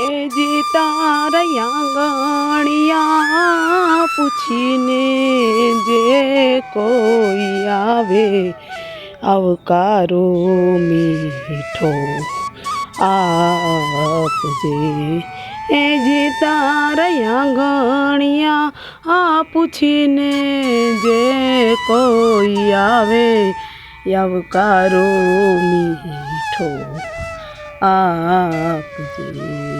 એ જી તારા આંગણિયા પૂછીને જે કોઈ આવે, આવકારો મીઠો આપજે. એ જી તારા આંગણિયા આ પૂછીને જે કોઈ આવે, આવકારો મીઠો આપજે.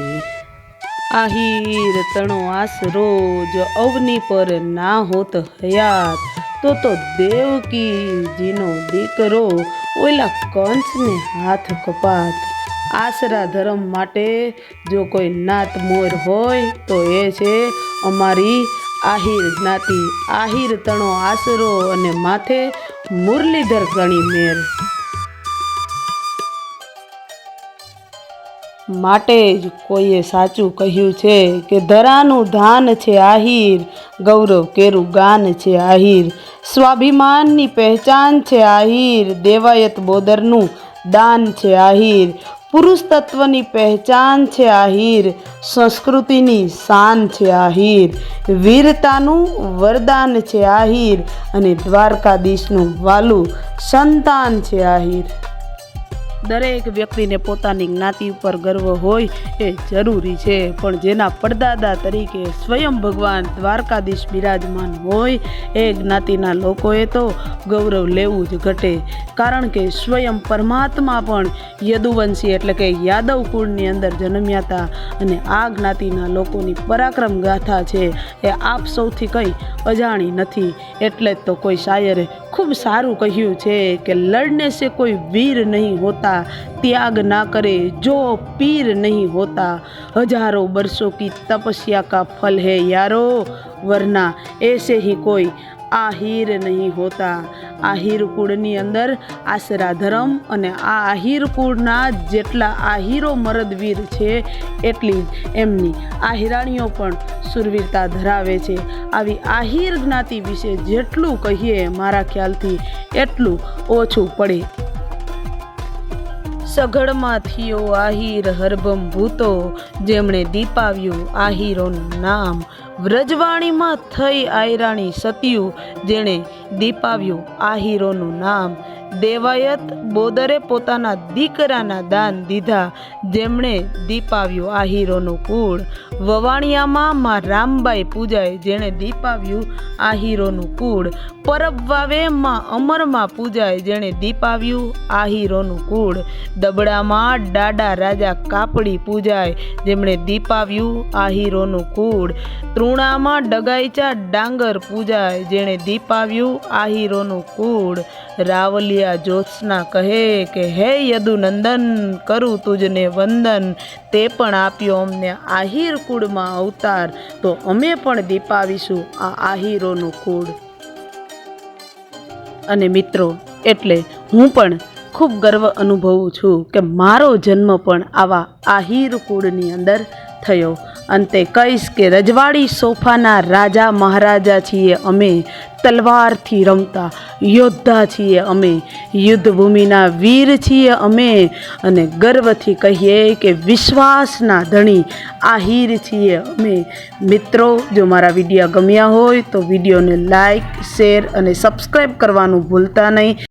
આહીર તણો આસરો જો અવની પર ના હોત હયાત, તો તો દેવકીજીનો દીકરો ઓલા કંસને હાથ કપાત. આશરા ધર્મ માટે જો કોઈ નાત મોર હોય, તો એ છે અમારી આહિર જ્ઞાતિ. આહિર તણો આશરો અને માથે મુરલીધર ગણી મેર. માટે જ કોઈએ સાચું કહ્યું છે કે ધરાનું ધાન છે આહિર, ગૌરવ કેરું ગાન છે આહિર. સ્વાભિમાનની પહેચાન છે આહિર, દેવાયત બોદરનું દાન છે આહિર. પુરુષ તત્વની પહેચાન છે આહિર, સંસ્કૃતિની શાન છે આહિર. વીરતાનું વરદાન છે આહિર અને દ્વારકાધીશનું વાલું સંતાન છે આહિર. દરેક વ્યક્તિને પોતાની જ્ઞાતિ ઉપર ગર્વ હોય એ જરૂરી છે. પણ જેના પડદાદા તરીકે સ્વયં ભગવાન દ્વારકાધીશ બિરાજમાન હોય, એ જ્ઞાતિના લોકોએ તો ગૌરવ લેવું જ ઘટે. કારણ કે સ્વયં પરમાત્મા પણ યદુવંશી એટલે કે યાદવ કુળની અંદર જન્મ્યા હતા અને આ જ્ઞાતિના લોકોની પરાક્રમ ગાથા છે એ આપ સૌથી કંઈ અજાણી નથી. એટલે જ તો કોઈ શાયરે ખૂબ સારું કહ્યું છે કે લડને સે કોઈ વીર નહીં હોતા, ત્યાગ ના કરે જો પીર નહીં હોતા. હજારો બરસો કી તપસ્યા કા ફલ હે યારો, વરના એસે હી કોઈ આહિર નહીં હોતા. આહિર કુળની અંદર આશરા ધર્મ અને આ આહિર કુળના જેટલા આહિરો મરદવીર છે એટલી જ એમની આહિરાણીઓ પણ સુરવીરતા ધરાવે છે. આવી આહિર જ્ઞાતિ વિશે જેટલું કહીએ મારા ખ્યાલથી એટલું ઓછું પડે. સઘળમાં આહીર હરભમ ભૂતો, જેમણે દીપાવ્યું આહીરોનું નામ. વ્રજવાણીમાં થઈ આયરાણી સત્યું જેણે દીપાવ્યું આહીરોનું નામ. દેવાયત બોદરે પોતાના દીકરાના દાન દીધા, જેમણે દીપાવ્યું આહીરોનું કુળ. વવાણિયામાં માં રામબાઈ પૂજાય જેણે દીપાવ્યું આહીરોનું કુળ. પરબમાં અમરમાં પૂજાય જેણે દીપાવ્યું આહીરોનું કુળ. દબડામાં ડાડા રાજા કાપડી પૂજાય જેમણે દીપાવ્યું આહીરોનું કુળ. તૃણામાં ડગાઈચા ડાંગર પૂજાય જેણે દીપાવ્યું આહીરોનું કુળ. રાવલિયા જ્યોત્સના કહે કે, હે યદુનંદન, કરું તુજને વંદન. તે પણ આપ્યો અમને આહિર કુળમાં અવતાર, તો અમે પણ દીપાવીશું આ આહિરોનું કુળ. અને મિત્રો, એટલે હું પણ ખૂબ ગર્વ અનુભવું છું કે મારો જન્મ પણ આવા આહિર કુળની અંદર થયો. અંતે કહીશ કે રજવાડી સોફાના રાજા મહારાજા છીએ અમે. તલવારથી રમતા. યોદ્ધા છીએ અમે. યુદ્ધભૂમિના વીર છીએ અમે. અને ગર્વથી કહીએ કે વિશ્વાસના ધણી આહિર છીએ અમે. મિત્રો, જો મારા વીડિયો ગમ્યા હોય તો વિડીયોને લાઈક શેર અને સબસ્ક્રાઈબ કરવાનું ભૂલતા નહીં.